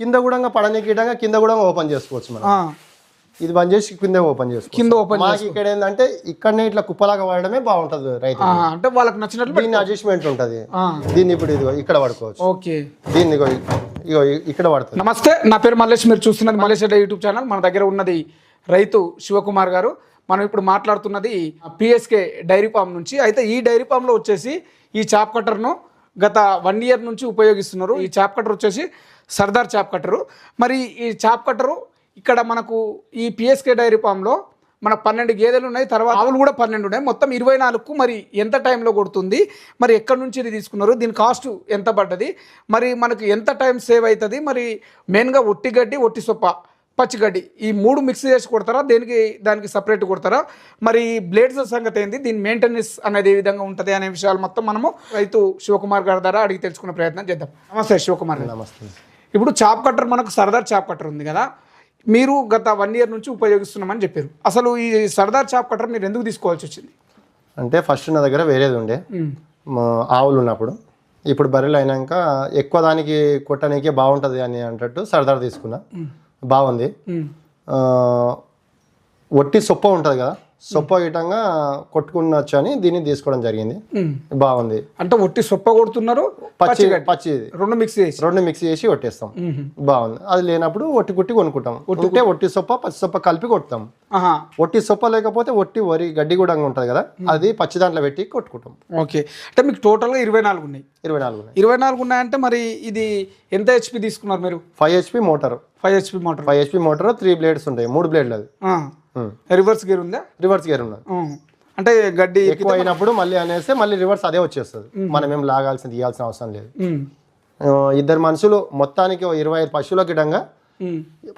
కింద కూడా పడనీకిటంగా కింద కూడా ఓపెన్ చేసుకోవచ్చు మనం. ఇది బంద్ చేసి కింద ఓపెన్ చేసుకోవచ్చు. కింద ఓపెన్ మాకు ఇక్కడ ఏంటంటే ఇక్కడనే ఇట్లా కుప్పలాగా వాడడమే బాగుంటది రైతు అంటే వాళ్ళకి నచ్చినట్లు దీన్ని అడ్జస్ట్మెంట్ ఉంటది. దీన్ని ఇప్పుడు ఇదిగో ఇక్కడ పడుకోవచ్చు ఓకే. దీన్ని ఇగో ఇగో ఇక్కడ పడుతుంది నమస్తే నా పేరు మల్లేష్. మీరు చూస్తున్నది మల్లేష్ రెడ్డి యూట్యూబ్ ఛానల్. మన దగ్గర ఉన్నది రైతు శివకుమార్ గారు. మనం ఇప్పుడు మాట్లాడుతున్నది పిఎస్కే డైరీ ఫామ్ నుంచి. అయితే ఈ డైరీ ఫామ్లో వచ్చేసి ఈ చాప్ కట్టర్ను గత వన్ ఇయర్ నుంచి ఉపయోగిస్తున్నారు. ఈ చాప్ కట్టర్ వచ్చేసి సర్దార్ చాప్ కట్టరు. మరి ఈ చాప్ కట్టరు ఇక్కడ మనకు ఈ పిఎస్కే డైరీ ఫామ్లో మన పన్నెండు గేదెలు ఉన్నాయి తర్వాత ఆవులు కూడా పన్నెండు ఉన్నాయి. మొత్తం ఇరవై నాలుగుకు మరి ఎంత టైంలో కొడుతుంది మరి ఎక్కడి నుంచి ఇది తీసుకున్నారు దీని కాస్ట్ ఎంత పడ్డది మరి మనకు ఎంత టైం సేవ్ అవుతుంది మరి మెయిన్గా ఒట్టి గడ్డి ఒట్టి సొప్ప పచ్చిగడ్డి ఈ మూడు మిక్స్ చేసి కొడతారా దేనికి దానికి సపరేట్ కొడతారా మరి బ్లేడ్స్ సంగతి ఏంది దీని మెయింటెనెన్స్ అనేది ఏ విధంగా ఉంటుంది అనే విషయాలు మొత్తం మనము రైతు శివకుమార్ గారి ద్వారా అడిగి తెలుసుకునే ప్రయత్నం చేద్దాం. నమస్తే శివకుమార్ నమస్తే. ఇప్పుడు చాప్ కట్టర్ మనకు సర్దార్ చాప్ కట్టర్ ఉంది కదా. మీరు గత వన్ ఇయర్ నుంచి ఉపయోగిస్తున్నామని చెప్పారు. అసలు ఈ సర్దార్ చాప్ కట్టర్ మీరు ఎందుకు తీసుకోవాల్సి వచ్చింది? అంటే ఫస్ట్ నా దగ్గర వేరేది ఉండే. ఆవులు ఉన్నప్పుడు. ఇప్పుడు బర్రెలు అయినాక ఎక్కువ దానికి కొట్టడానికి బాగుంటుంది అని అంటట్టు సరదారు తీసుకున్నా. బాగుంది. ఒట్టి సొప్ప ఉంటుంది కదా. సొప్ప గిటంగా కొట్టుకున్నచ్చు అని దీన్ని తీసుకోవడం జరిగింది. బాగుంది. అంటే ఒట్టి సొప్ప కొడుతున్నారు పచ్చి పచ్చి రెండు మిక్స్ చేసి. రెండు మిక్స్ చేసి కొట్టేస్తాం బాగుంది. అది లేనప్పుడు ఒట్టి కుట్టి కొనుక్కుంటాం. ఉంటే ఒట్టి సొప్ప పచ్చి సొప్ప కలిపి కొడతాం. ఒట్టి సొప్ప లేకపోతే ఒట్టి వరి గడ్డి కూడా ఉంటుంది కదా అది పచ్చి దాంట్లో పెట్టి కొట్టుకుంటాం. ఓకే. అంటే మీకు టోటల్గా ఇరవై నాలుగు ఉన్నాయి. ఇరవై నాలుగు ఇరవై నాలుగు ఉన్నాయంటే మరి ఇది ఎంత హెచ్పి తీసుకున్నారు మీరు? Five HP motor. Five HP motor. Five HP motor three blades ఉంటాయి. మూడు బ్లేడ్లు అది. రివర్స్ గేర్ ఉందా? రివర్స్ గేర్ ఉన్నది. అంటే గడ్డి ఎక్కువ అయినప్పుడు మళ్ళీ అనేస్తే మళ్ళీ రివర్స్ అదే వచ్చేస్తుంది మనం ఏం లాగాల్సిన తీయాల్సిన అవసరం లేదు ఇద్దరు మనుషులు మొత్తానికి ఇరవై ఐదు పశువుల గిడంగా.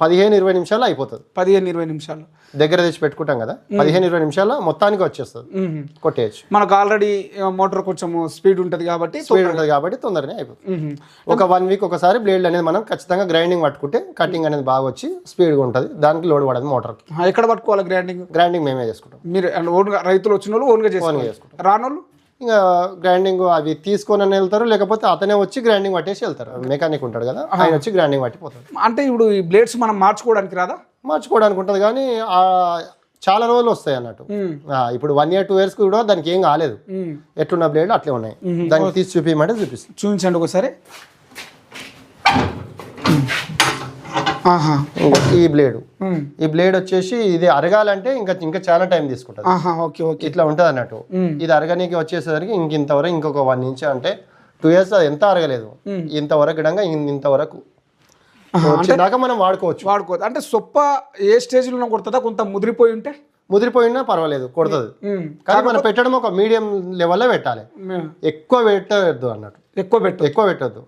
పదిహేను ఇరవై నిమిషాలు అయిపోతుంది. పదిహేను ఇరవై నిమిషాలు దగ్గర తెచ్చి పెట్టుకుంటాం కదా? పదిహేను ఇరవై నిమిషాలు మొత్తానికి వచ్చేస్తుంది. కొట్టేయచ్చు. మనకు ఆల్రెడీ మోటార్ కొంచెం స్పీడ్ ఉంటుంది కాబట్టి స్పీడ్ ఉంటుంది కాబట్టి తొందరనే అయిపోతుంది. ఒక వన్ వీక్ ఒకసారి బ్లేడ్ అనేది మనం ఖచ్చితంగా గ్రైండింగ్ పట్టుకుంటే కటింగ్ అనేది బాగా వచ్చి స్పీడ్గా ఉంటుంది. దానికి లోడ్ పడదు మోటార్కి. ఆ, ఎక్కడ పట్టుకోవాలి గ్రైండింగ్? గ్రైండింగ్ మేమే చేసుకుంటాం. మీరు ఓన్గా రైతులు వచ్చిన వాళ్ళు ఓన్గా చేసుకుంటాం. రానోళ్ళు? ఇంకా గ్రైండింగ్ అవి తీసుకొని అని వెళ్తారు లేకపోతే అతనే వచ్చి గ్రైండింగ్ పట్టేసి వెళ్తారు. మెకానిక్ ఉంటాడు కదా ఆయన వచ్చి గ్రైండింగ్ పట్టిపోతాడు. అంటే ఇప్పుడు ఈ బ్లేడ్స్ మనం మార్చుకోవడానికి రాదా? మార్చుకోవడానికి ఉంటుంది కానీ ఆ చాలా రోజులు వస్తాయి అన్నట్టు. ఇప్పుడు వన్ ఇయర్ టూ ఇయర్స్ కూడా దానికి ఏం కాలేదు. ఎట్లున్న బ్లేడ్ అట్లే ఉన్నాయి. దానికి తీసి చూపించమంటే చూపిస్తాం. చూపించండి ఒకసారి ఆహా ఇంకో ఈ బ్లేడ్. ఈ బ్లేడ్ వచ్చేసి ఇది అరగాలంటే ఇంకా ఇంకా చాలా టైం తీసుకుంటుంది. Okay okay. ఇట్లా ఉంటుంది అన్నట్టు. ఇది అరగనీకి వచ్చేసరికి ఇంక ఇంతవరకు ఇంకొక వన్ ఇంచ్ అంటే టూ ఇయర్స్ అది ఎంత అరగలేదు. ఇంతవరకు ఇన్- ఇంతవరకు వచ్చేదాకా మనం వాడుకోవచ్చు. వాడుకోవద్దు అంటే సొప్ప ఏ స్టేజ్లో కొడుతుందా? కొంత ముదిరిపోయి ఉంటే? ముదిరిపోయినా పర్వాలేదు కొడుతుంది. కానీ మనం పెట్టడం ఒక మీడియం లెవెల్లో పెట్టాలి. ఎక్కువ పెట్టద్దు అన్నట్టు. ఎక్కువ పెట్టు ఎక్కువ పెట్టద్దు.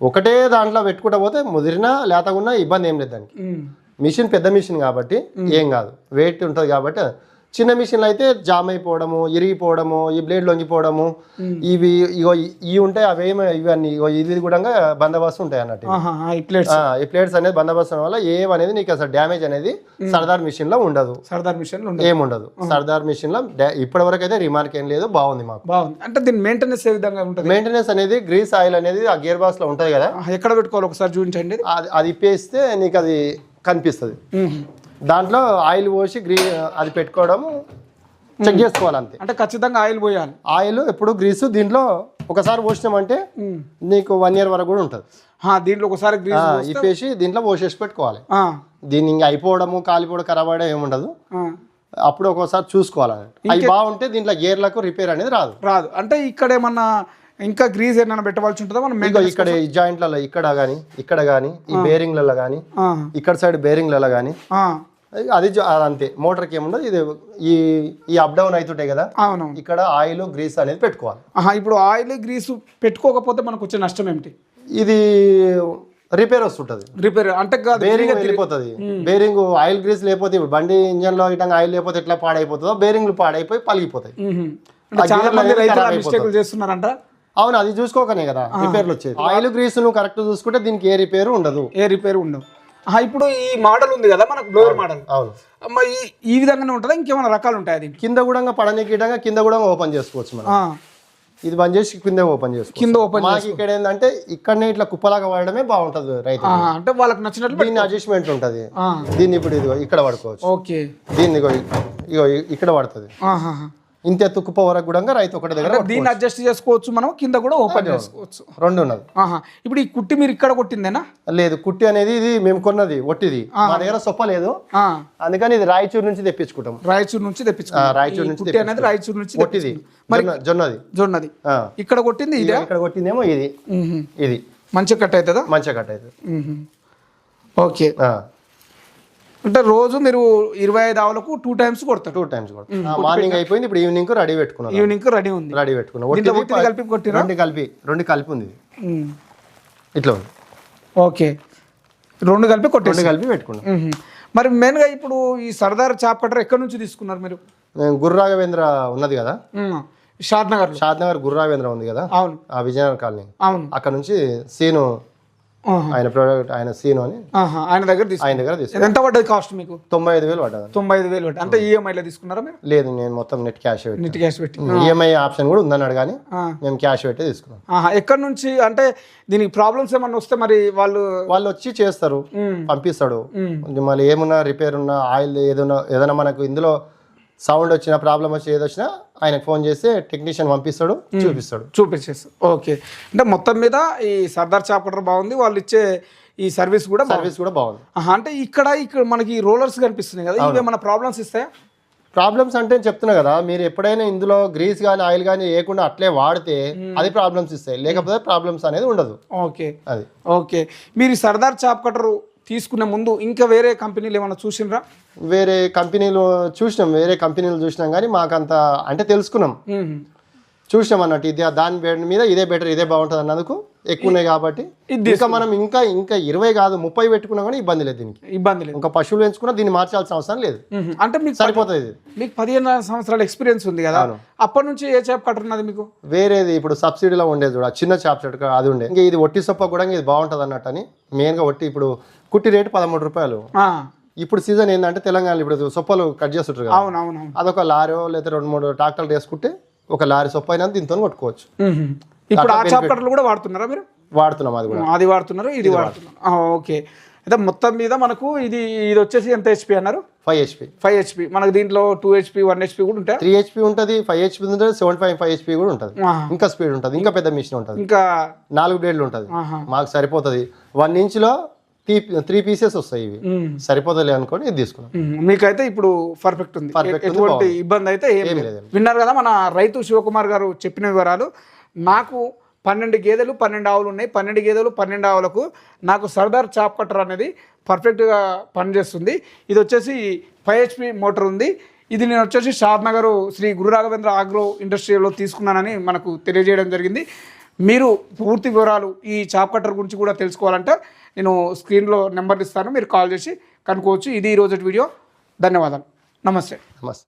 ఒకటే దాంట్లో పెట్టుకుంటా పోతే ముదిరినా లేతగున్నా ఇబ్బంది ఏం లేదు దానికి. మిషన్ పెద్ద మిషన్ కాబట్టి ఏం కాదు. వెయిట్ ఉంటుంది కాబట్టి చిన్న మిషన్లు అయితే జామ్ అయిపోవడము ఇరిగిపోవడము ఈ బ్లేడ్ లొంగిపోవడము ఇవి ఇగో ఇవి ఉంటాయి అవేమి ఇవన్నీ ఇగో ఇది కూడా బందోబస్తు ఉంటాయి అన్నట్టు ఈ ప్లేట్స్ అనేది బందోబస్తు వల్ల ఏం అనేది నీకు అసలు డ్యామేజ్ అనేది సర్దార్ మిషన్లో ఉండదు. సర్దార్ ఉండవు ఏముండదు. సర్దార్ మిషన్లో ఇప్పటి వరకు అయితే రిమార్క్ ఏం లేదు బాగుంది మాకు. బాగుంది. అంటే దీని మెయింటెనెన్స్ ఏ విధంగా ఉంటుంది? మెయింటెనెన్స్ అనేది గ్రీస్ ఆయిల్ అనేది ఆ గేర్ బాక్స్లో ఉంటది కదా. ఎక్కడ పెట్టుకోవాలి? ఒకసారి చూపించండి. అది అది ఇప్పేస్తే నీకు అది కనిపిస్తుంది. దాంట్లో ఆయిల్ పోసి గ్రీ అది పెట్టుకోవడం చెక్ చేసుకోవాలి అంతే. అంటే ఖచ్చితంగా ఆయిల్ పోయాలి. ఆయిల్ ఎప్పుడు గ్రీసు దీంట్లో ఒకసారి పోసినామంటే. నీకు వన్ ఇయర్ వరకు కూడా ఉంటుంది. దీంట్లో ఒకసారి గ్రీస్ ఇప్పేసి దీంట్లో పోసేసి పెట్టుకోవాలి. దీన్ని ఇంకా అయిపోవడము కాలిపోవడం ఖరాబ్ అవడం ఏముండదు. అప్పుడు ఒక్కోసారి చూసుకోవాలి. అవి బాగుంటే దీంట్లో గేర్లకు రిపేర్ అనేది రాదు. రాదు. అంటే ఇక్కడ ఏమన్నా ఇంకా గ్రీజ్ ఏమైనా పెట్టవలసి ఉంటుందా? మనం ఇక్కడ ఈ జాయింట్లలో ఇక్కడ కానీ ఇక్కడ కానీ ఈ బేరింగ్లలో కానీ ఇక్కడ సైడ్ బేరింగ్లలో కానీ అది అంతే. మోటార్కి ఏముండదు ఇది ఈ ఈ అప్ డౌన్ అవుతుంటాయి కదా? అవునవును. ఇక్కడ ఆయిల్ గ్రీస్ అనేది పెట్టుకోవాలి. ఇప్పుడు ఆయిల్ గ్రీస్ పెట్టుకోకపోతే మనకు వచ్చే నష్టం ఏమిటి? ఇది రిపేర్ వస్తుంటది. రిపేర్ అంటే బేరింగ్ వెళ్ళిపోతుంది. బేరింగ్ ఆయిల్ గ్రీస్ లేకపోతే ఇప్పుడు బండి ఇంజన్లో ఇటంగా ఆయిల్ లేకపోతే ఎట్లా పాడైపోతుందో బేరింగ్లు పాడైపోయి పలిగిపోతాయి. అంటే చాలా మంది రైతులు మిస్టేక్లు చేస్తున్నారంట. అవును అది చూసుకోకనే కదా రిపేర్లు వచ్చేది. ఆయిల్ గ్రీస్ నువ్వు కరెక్ట్ చూసుకుంటే దీనికి ఏ రిపేర్ ఉండదు. ఏ రిపేర్ ఉండవు ఆహా, ఇప్పుడు ఈ మోడల్ ఉంది కదా మనకు బ్లోవర్ మోడల్ అవును. ఈ ఈ విధంగానే ఉంటుందా? ఇంకేమైనా రకాలు ఉంటాయి దీనికి? కింద కూడా పడనీకి కింద కూడా ఓపెన్ చేసుకోవచ్చు మనం. ఇది బంద్ చేసి కింద ఓపెన్ చేసుకో కింద ఓపెన్ మాకు ఇక్కడ ఏంటంటే ఇక్కడనే ఇట్లా కుప్పలాగా వాడడమే బాగుంటది రైతు అంటే వాళ్ళకి నచ్చినట్లు దీన్ని అడ్జస్ట్మెంట్ ఉంటది. దీన్ని ఇప్పుడు ఇదిగో ఇక్కడ పడుకోవచ్చు ఓకే. దీన్ని ఇగో ఇక్కడ పడుతుంది ఆహాహా. ఇంత ఎత్తు కుప్ప వరకు కూడా రైతు ఒకటి దగ్గర దీన్ని అడ్జస్ట్ చేసుకోవచ్చు మనం కింద కూడా ఓపెన్ చేసుకోవచ్చు. రెండు ఉన్నది. ఆహా. ఇప్పుడు ఈ కుట్టి మీరు ఇక్కడ కొట్టిందేనా? లేదు కుట్టి అనేది ఇది మేము కొన్నది ఒట్టిది. మా దగ్గర సొప్ప లేదు. అందుకని ఇది రాయచూరు నుంచి తెప్పించుకుంటాం. రాయచూర్ నుంచి ఆ, తెప్పించుకున్నాం రాయచూరు నుంచి కుట్టి అనేది రాయచూర్ నుంచి ఒట్టిది. జొన్న- జొన్నది. జొన్నది. ఇక్కడ కొట్టింది ఇదే? ఇక్కడ కొట్టిందేమో ఇది. ఇది. మంచిగా కట్ అవుతుందా? మంచిగా కట్ అవుతుంది. ఓకే. అంటే రోజు మీరు ఇరవై ఐదు ఆవులకు టూ టైమ్స్ కొడతారు. టూ టైమ్స్ కూడా మార్నింగ్ అయిపోయింది ఇప్పుడు ఈవినింగ్ రెడీ పెట్టుకున్నాం ఈవినింగ్ రెడీ ఉంది. రెడీ పెట్టుకున్నాం దీంట్లో ఒట్టిది ఒట్టిది కలిపి కొట్టిరా? రెండు కలిపి రెండు కలిపి ఉంది. ఇట్లా ఉంది. ఓకే. రెండు కలిపి కొట్టేసి. రెండు కలిపి పెట్టుకున్నాం మ్మ్. మరి మెయిన్గా ఇప్పుడు ఈ సర్దార్ చాప్ కట్టర్ ఎక్కడి నుంచి తీసుకున్నారు మీరు? గుర్రాఘవేంద్ర ఉన్నది కదా. షాద్ నగర్లో షాద్ నగర్ గుర్రాఘవేంద్ర ఉంది కదా? అవును. ఆ విజయనగర్ కాలనీ. అవును. అక్కడ నుంచి సీను. ఆయన ప్రోడక్ట్ ఆయన సీను అని. ఆయన దగ్గర ఆయన దగ్గర తీసుకున్నాను ఎంత పడ్డది కాస్ట్ మీకు? తొంభై ఐదు వేలు పడ్డది తొంభై ఐదు వేలు పడ్డది. అంటే ఈఎంఐలో తీసుకున్నారా మీరు? లేదు నేను మొత్తం నెట్ క్యాష్ పెట్టి. నెట్ క్యాష్ పెట్టి. ఈఎంఐ ఆప్షన్ కూడా ఉందన్నాడు కానీ. మేము క్యాష్ పెట్టి తీసుకున్నాం. ఎక్కడి నుంచి? అంటే దీనికి ప్రాబ్లమ్స్ ఏమన్నా వస్తే మరి వాళ్ళు వాళ్ళు వచ్చి చేస్తారు. పంపిస్తాడు. మళ్ళీ ఏమున్నా రిపేర్ ఉన్నా ఆయిల్ ఏదైనా ఏదైనా మనకు ఇందులో సౌండ్ వచ్చినా ప్రాబ్లం వచ్చి ఏది వచ్చినా ఆయనకు ఫోన్ చేస్తే టెక్నీషియన్ పంపిస్తాడు చూపిస్తాడు. చూపించేసి ఓకే. అంటే మొత్తం మీద ఈ సర్దార్ చాప్ కట్టర్ బాగుంది వాళ్ళు ఇచ్చే ఈ సర్వీస్ కూడా సర్వీస్ కూడా బాగుంది. అంటే ఇక్కడ ఇక్కడ మనకి రోలర్స్ కనిపిస్తున్నాయి కదా ఇవి ఏమైనా ప్రాబ్లమ్స్ ఇస్తాయా? ప్రాబ్లమ్స్ అంటే చెప్తున్నా కదా మీరు ఎప్పుడైనా ఇందులో గ్రీస్ కానీ ఆయిల్ కానీ వేయకుండా అట్లే వాడితే అది ప్రాబ్లమ్స్ ఇస్తాయి. లేకపోతే ప్రాబ్లమ్స్ అనేది ఉండదు. ఓకే. అది. ఓకే. మీరు సర్దార్ చాప్ కట్టర్ తీసుకునే ముందు ఇంకా వేరే కంపెనీలు ఏమైనా చూసినరా? వేరే కంపెనీలు చూసినాం వేరే కంపెనీలు చూసినాం కానీ మాకంత అంటే తెలుసుకున్నాం. చూసినాం అన్నట్టు ఇది దాని మీద ఇదే బెటర్ ఇదే బాగుంటుంది అన్నందుకు ఎక్కువ ఉన్నాయి కాబట్టి. ఇంకా మనం ఇంకా ఇంకా ఇరవై కాదు ముప్పై పెట్టుకున్నా కానీ ఇబ్బంది లేదు దీనికి. ఇబ్బంది లేదు. ఇంకా పశువులు పెంచుకున్నా దీన్ని మార్చాల్సిన అవసరం లేదు. అంటే మీకు సరిపోతుంది మీకు పదిహేను సంవత్సరాల ఎక్స్పీరియన్స్ ఉంది కదా. అప్పటి నుంచి ఏ చేప కట్టర్ ఉన్నది మీకు? వేరేది ఇప్పుడు సబ్సిడీలో ఉండేది చూడ చిన్న చాప్ చెట్టు అది ఉండే. ఇంకా ఇది ఒట్టి సొప్ప కూడా ఇది బాగుంటుంది అన్నట్టు అని మెయిన్గా ఒట్టి ఇప్పుడు కుట్టి రేటు పదమూడు రూపాయలు. ఇప్పుడు సీజన్ ఏంటంటే తెలంగాణ ఇప్పుడు సొప్పలు కట్ చేస్తుంటారు కదా. అవును అవును అవును. అదొక లారీ లేదా రెండు మూడు ట్రాక్టర్లు వేసుకుంటే ఒక లారీ సొప్ప అయినా దీంతో కొట్టుకోవచ్చు. ఇప్పుడు ఆ చాప్ కూడా వాడుతున్నారా మీరు? వాడుతున్నాం అది కూడా. అది వాడుతున్నారు ఇది వాడుతున్నారు. ఓకే. అయితే మొత్తం మీద మనకు ఇది ఇది వచ్చేసి ఎంత హెచ్పి అన్నారు? ఫైవ్ హెచ్పి ఫైవ్ హెచ్పి మనకు దీంట్లో టూ హెచ్పి వన్ హెచ్పి కూడా ఉంటాయి? త్రీ హెచ్పి ఉంటుంది ఫైవ్ హెచ్పి ఉంటుంది సెవెన్ ఫైవ్ ఫైవ్ హెచ్పి కూడా ఉంటుంది. ఇంకా స్పీడ్ ఉంటుంది ఇంకా పెద్ద మిషన్ ఉంటుంది. ఇంకా నాలుగు బ్లేడ్లు ఉంటుంది. మాకు సరిపోతుంది. వన్ ఇంచ్లో త్రీ త్రీ పీసెస్ వస్తాయి ఇవి. మ్మ్. సరిపోతుంది అనుకోని ఇది తీసుకున్నాం. మీకైతే ఇప్పుడు పర్ఫెక్ట్ ఉంది. ఎటువంటి. ఇబ్బంది అయితే ఏం లేదు. విన్నారు కదా మన రైతు శివకుమార్ గారు చెప్పిన వివరాలు. నాకు పన్నెండు గేదెలు పన్నెండు ఆవులు ఉన్నాయి. పన్నెండు గేదెలు పన్నెండు ఆవులకు నాకు సర్దార్ చాప్ కట్టర్ అనేది పర్ఫెక్ట్గా పనిచేస్తుంది. ఇది వచ్చేసి ఫైవ్ హెచ్పి మోటార్ ఉంది. ఇది నేను వచ్చేసి షాద్ నగర్ శ్రీ గురు రాఘవేంద్ర ఆగ్రో ఇండస్ట్రీలో తీసుకున్నానని మనకు తెలియజేయడం జరిగింది. మీరు పూర్తి వివరాలు ఈ చాప్ కట్టర్ గురించి కూడా తెలుసుకోవాలంటే నేను స్క్రీన్లో నెంబర్ ఇస్తాను మీరు కాల్ చేసి కనుక్కోవచ్చు. ఇది ఈరోజు వీడియో. ధన్యవాదాలు. నమస్తే. నమస్తే.